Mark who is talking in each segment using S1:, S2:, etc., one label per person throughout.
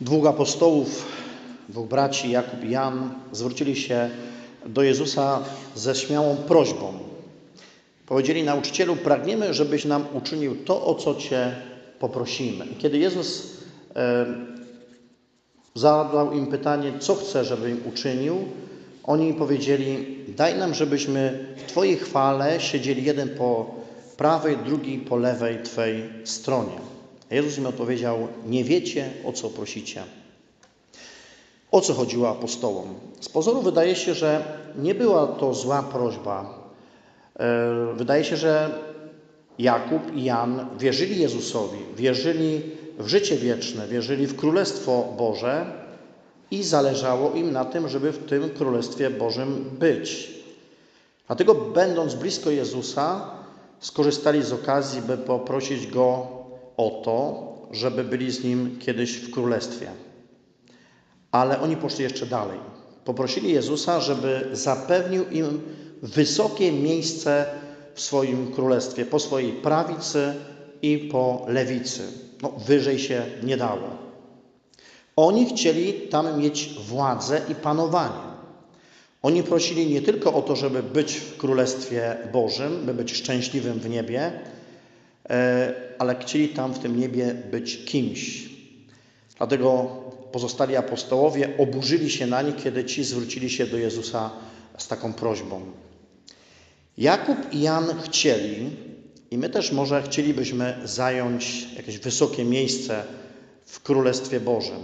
S1: Dwóch apostołów, dwóch braci, Jakub i Jan, zwrócili się do Jezusa ze śmiałą prośbą. Powiedzieli nauczycielu, pragniemy, żebyś nam uczynił to, o co Cię poprosimy. I kiedy Jezus e, zadał im pytanie, co chce, żeby im uczynił, oni powiedzieli, daj nam, żebyśmy w Twojej chwale siedzieli jeden po prawej, drugi po lewej Twej stronie. A Jezus im odpowiedział, nie wiecie, o co prosicie. O co chodziło apostołom? Z pozoru wydaje się, że nie była to zła prośba. E, Wydaje się, że Jakub i Jan wierzyli Jezusowi, wierzyli w życie wieczne, wierzyli w Królestwo Boże i zależało im na tym, żeby w tym Królestwie Bożym być. Dlatego, będąc blisko Jezusa, skorzystali z okazji, by poprosić Go o to, żeby byli z Nim kiedyś w Królestwie. Ale oni poszli jeszcze dalej. Poprosili Jezusa, żeby zapewnił im wysokie miejsce w swoim królestwie, po swojej prawicy i po lewicy. No, wyżej się nie dało. Oni chcieli tam mieć władzę i panowanie. Oni prosili nie tylko o to, żeby być w Królestwie Bożym, by być szczęśliwym w niebie, ale chcieli tam w tym niebie być kimś. Dlatego pozostali apostołowie oburzyli się na nich, kiedy ci zwrócili się do Jezusa z taką prośbą. Jakub i Jan chcieli, i my też może chcielibyśmy zająć jakieś wysokie miejsce w Królestwie Bożym.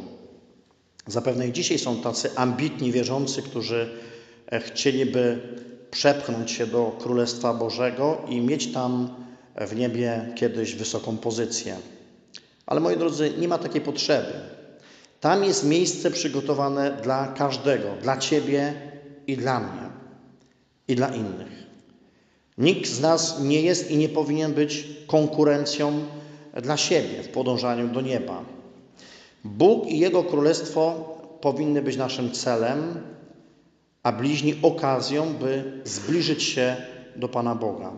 S1: Zapewne i dzisiaj są tacy ambitni wierzący, którzy chcieliby przepchnąć się do Królestwa Bożego i mieć tam w niebie kiedyś wysoką pozycję. Ale moi drodzy, nie ma takiej potrzeby. Tam jest miejsce przygotowane dla każdego, dla Ciebie i dla mnie, i dla innych. Nikt z nas nie jest i nie powinien być konkurencją dla siebie w podążaniu do nieba. Bóg i Jego Królestwo powinny być naszym celem, a bliźni okazją, by zbliżyć się do Pana Boga.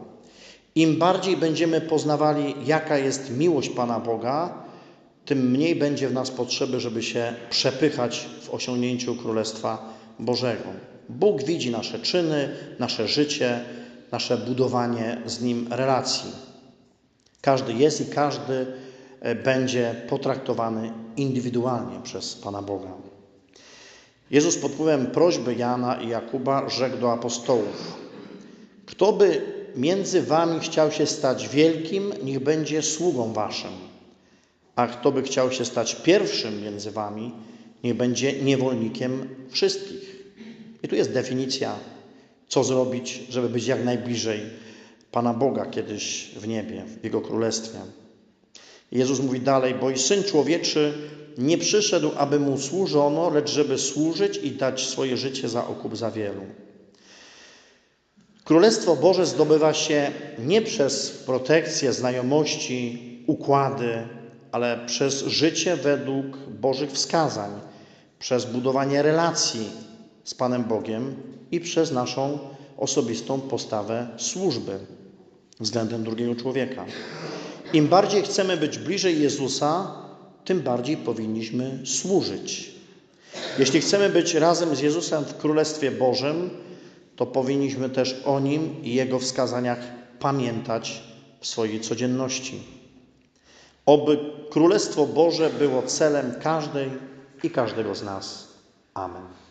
S1: Im bardziej będziemy poznawali, jaka jest miłość Pana Boga, tym mniej będzie w nas potrzeby, żeby się przepychać w osiągnięciu Królestwa Bożego. Bóg widzi nasze czyny, nasze życie, nasze budowanie z Nim relacji. Każdy jest i każdy będzie potraktowany indywidualnie przez Pana Boga. Jezus pod wpływem prośby Jana i Jakuba rzekł do apostołów: Kto by między wami chciał się stać wielkim, niech będzie sługą waszym. A kto by chciał się stać pierwszym między wami, niech będzie niewolnikiem wszystkich. I tu jest definicja, co zrobić, żeby być jak najbliżej Pana Boga kiedyś w niebie, w Jego Królestwie. Jezus mówi dalej, bo i Syn Człowieczy nie przyszedł, aby Mu służono, lecz żeby służyć i dać swoje życie za okup za wielu. Królestwo Boże zdobywa się nie przez protekcję, znajomości, układy, ale przez życie według Bożych wskazań, przez budowanie relacji z Panem Bogiem i przez naszą osobistą postawę służby względem drugiego człowieka. Im bardziej chcemy być bliżej Jezusa, tym bardziej powinniśmy służyć. Jeśli chcemy być razem z Jezusem w Królestwie Bożym, to powinniśmy też o Nim i Jego wskazaniach pamiętać w swojej codzienności. Oby Królestwo Boże było celem każdej i każdego z nas. Amen.